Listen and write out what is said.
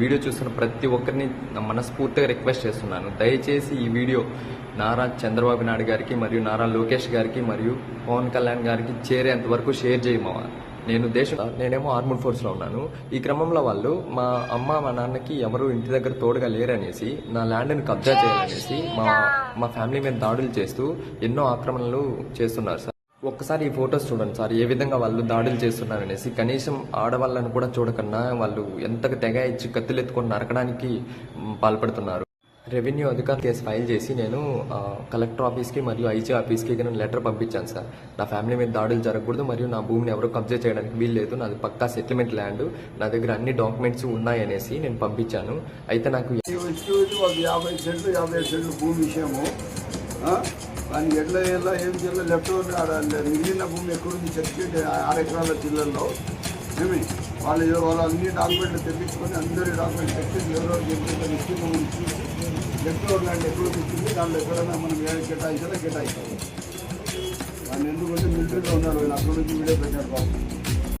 Video చూస్తున్న ప్రతి ఒక్కరిని మనస్ఫూర్తిగా రిక్వెస్ట్ చేస్తున్నాను. దయచేసి ఈ వీడియో నారా చంద్రబాబు నాయుడు గారికి మరియు నారా లోకేష్ గారికి మరియు పవన్ కళ్యాణ్ గారికి చేరేంత వరకు షేర్ చేయమవా నేను దేశం నేనేమో ఆర్మడ్ ఫోర్స్లో ఉన్నాను. ఈ క్రమంలో వాళ్ళు మా అమ్మ మా నాన్నకి ఎవరు ఇంటి దగ్గర తోడుగా లేరనేసి నా ల్యాండ్ని కబ్జా చేయాలనేసి మా మా ఫ్యామిలీ మీద దాడులు చేస్తూ ఎన్నో ఆక్రమణలు చేస్తున్నారు సార్. ఒక్కసారి ఈ ఫొటోస్ చూడండి సార్ ఏ విధంగా వాళ్ళు దాడులు చేస్తున్నారనేసి. కనీసం ఆడవాళ్ళని కూడా చూడకుండా వాళ్ళు ఎంత తెగ ఇచ్చి కత్తులెత్తుకొని నరకడానికి పాల్పడుతున్నారు. రెవెన్యూ అధికారి కేసు ఫైల్ చేసి నేను కలెక్టర్ ఆఫీస్కి మరియు ఐజీ ఆఫీస్కి నేను లెటర్ పంపించాను సార్. నా ఫ్యామిలీ మీద దాడులు జరగకూడదు మరియు నా భూమిని ఎవరో కబ్జా చేయడానికి వీలు లేదు. నాది పక్కా సెటిల్మెంట్ ల్యాండ్. నా దగ్గర అన్ని డాక్యుమెంట్స్ ఉన్నాయనేసి నేను పంపించాను. అయితే నాకు యాభై సెంట్లు యాభై సెంట్లు భూమి విషయము ఆ? ఎట్లా ఎలా ఏం చేయాలో లెఫ్ట్ ఆడ మిగిలిన భూమి ఎక్కడుంది సర్టిఫికేట్ ఆరు ఎకరాల జిల్లాలో. ఏమి? వాళ్ళు వాళ్ళు అన్ని డాక్యుమెంట్లు తెప్పించుకొని అందరి డాక్యుమెంట్ తెచ్చి ఎవరో చెప్పి ఇచ్చి చూసి లెఫ్ట్ ల్యాండ్ ఎక్కడ ఇచ్చింది దాంట్లో ఎక్కడైనా మనం ఏమైనా కేటాయించాలో? కేటాయిస్తాం వాళ్ళు ఎందుకంటే మిలిటరీలో ఉన్నారు? అక్కడ నుంచి వీడియో పెట్టారు బాబు.